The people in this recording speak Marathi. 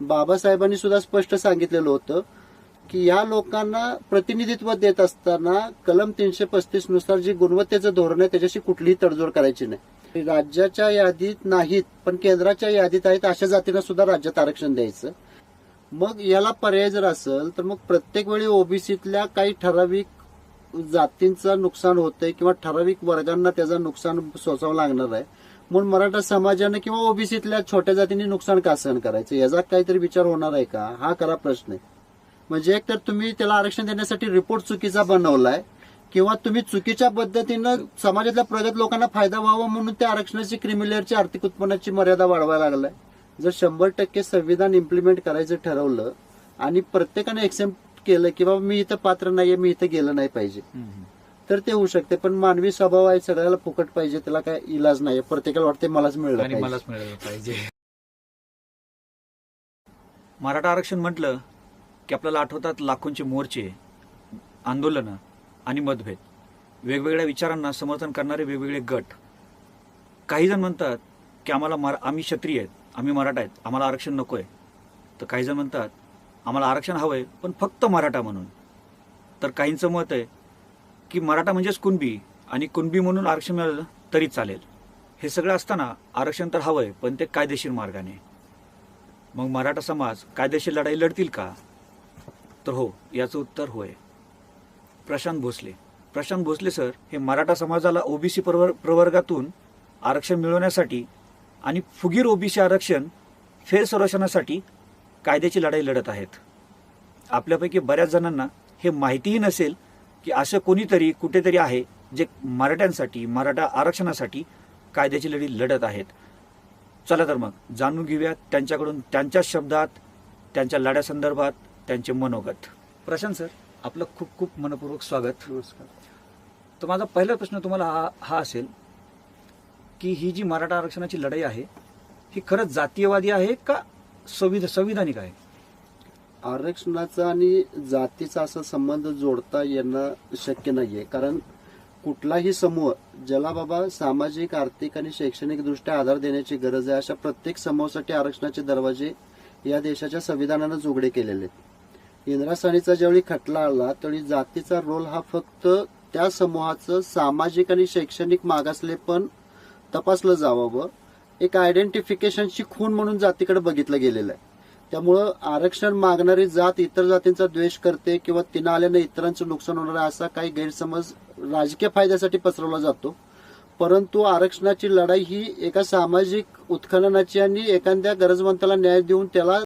बाबासाहेबांनी सुद्धा स्पष्ट सांगितलेलं होतं की या लोकांना प्रतिनिधित्व देत असताना कलम तीनशे पस्तीसनुसार जी गुणवत्तेचं धोरण आहे त्याच्याशी कुठलीही तडजोड करायची नाही. राज्याच्या यादीत नाहीत पण केंद्राच्या यादीत आहेत अशा जातीनं सुद्धा राज्यात आरक्षण द्यायचं. मग याला पर्याय जर असेल तर मग प्रत्येक वेळी ओबीसीतल्या काही ठराविक जातींचं नुकसान होतंय किंवा ठराविक वर्गांना त्याचं नुकसान सोसावं लागणार आहे. म्हणून मराठा समाजानं किंवा ओबीसीतल्या छोट्या जातींनी नुकसान का सहन करायचं? याचा काहीतरी विचार होणार आहे का? हा खरा प्रश्न आहे. म्हणजे एक तर तुम्ही त्याला आरक्षण देण्यासाठी रिपोर्ट चुकीचा बनवलाय किंवा तुम्ही चुकीच्या पद्धतीनं समाजातल्या प्रगत लोकांना फायदा व्हावा म्हणून त्या आरक्षणाची क्रिमिलेअरची आर्थिक उत्पन्नाची मर्यादा वाढवायला लागलाय. जर शंभर टक्के संविधान इम्प्लिमेंट करायचं ठरवलं आणि प्रत्येकाने एक्सेप्ट केलं की बाबा मी इथं पात्र नाहीये मी इथं गेलं नाही पाहिजे. तर ते होऊ शकते पण मानवी स्वभाव आहे सगळ्याला फुकट पाहिजे त्याला काय इलाज नाही. प्रत्येकाला वाटते मलाच आणि पाहिजे. मलाच मिळालं पाहिजे. मराठा आरक्षण म्हटलं की आपल्याला आठवतात लाखोंचे मोर्चे आंदोलनं आणि मतभेद. वेगवेगळ्या विचारांना समर्थन करणारे वेगवेगळे गट. काही जण म्हणतात की आम्हाला मरा आम्ही क्षत्रिय आहेत आम्ही मराठा आहेत आम्हाला आरक्षण नको आहे तर काही जण म्हणतात आम्हाला आरक्षण हवं आहे पण फक्त मराठा म्हणून. तर काहींचं मत आहे की मराठा म्हणजेच कुणबी आणि कुणबी म्हणून आरक्षण मिळालं तरी चालेल. हे सगळं असताना आरक्षण तर हवंय पण ते कायदेशीर मार्गाने. मग मराठा समाज कायदेशीर लढाई लढतील का? तर हो याचं उत्तर होय. प्रशांत भोसले. प्रशांत भोसले सर हे मराठा समाजाला ओबीसी प्रवर्गातून आरक्षण मिळवण्यासाठी आणि फुगीर ओबीसी आरक्षण फेर कायद्याची लढाई लढत आहेत. आपल्यापैकी बऱ्याच जणांना हे माहितीही नसेल की असं कोणीतरी कुठेतरी आहे जे मराठ्यांसाठी मराठा आरक्षणासाठी कायद्याची लढी लढत आहेत. चला तर मग जाणून घेऊयात त्यांच्याकडून त्यांच्या शब्दात त्यांच्या लढ्यासंदर्भात त्यांचे मनोगत. प्रशांत सर आपलं खूप खूप मनपूर्वक स्वागत. नमस्कार. तर माझा पहिला प्रश्न तुम्हाला हा हा असेल की ही जी मराठा आरक्षणाची लढाई आहे ही खरंच जातीयवादी आहे का संविध संविधानिक आहे? आरक्षणाचा आणि जातीचा असा संबंध जोडता येणं शक्य नाहीये. कारण कुठलाही समूह ज्याला बाबा सामाजिक आर्थिक आणि शैक्षणिक दृष्ट्या आधार देण्याची गरज आहे अशा प्रत्येक समूहासाठी आरक्षणाचे दरवाजे या देशाच्या संविधानानं जोगडे केलेले आहेत. इंद्रासाणीचा ज्यावेळी खटला आला त्यावेळी जातीचा रोल हा फक्त त्या समूहाचं सामाजिक आणि शैक्षणिक मागासले पण तपासलं जावावं एक आयडेंटिफिकेशनची खून म्हणून जातीकडे बघितलं गेलेलं आहे. त्यामुळं आरक्षण मागणारी जात इतर जातींचा द्वेष करते किंवा तिनं आल्यानं इतरांचं नुकसान होणार आहे असा काही गैरसमज राजकीय फायद्यासाठी पसरवला जातो. परंतु आरक्षणाची लढाई ही एका सामाजिक उत्खननाची आणि एखाद्या गरजवंताला न्याय देऊन त्याला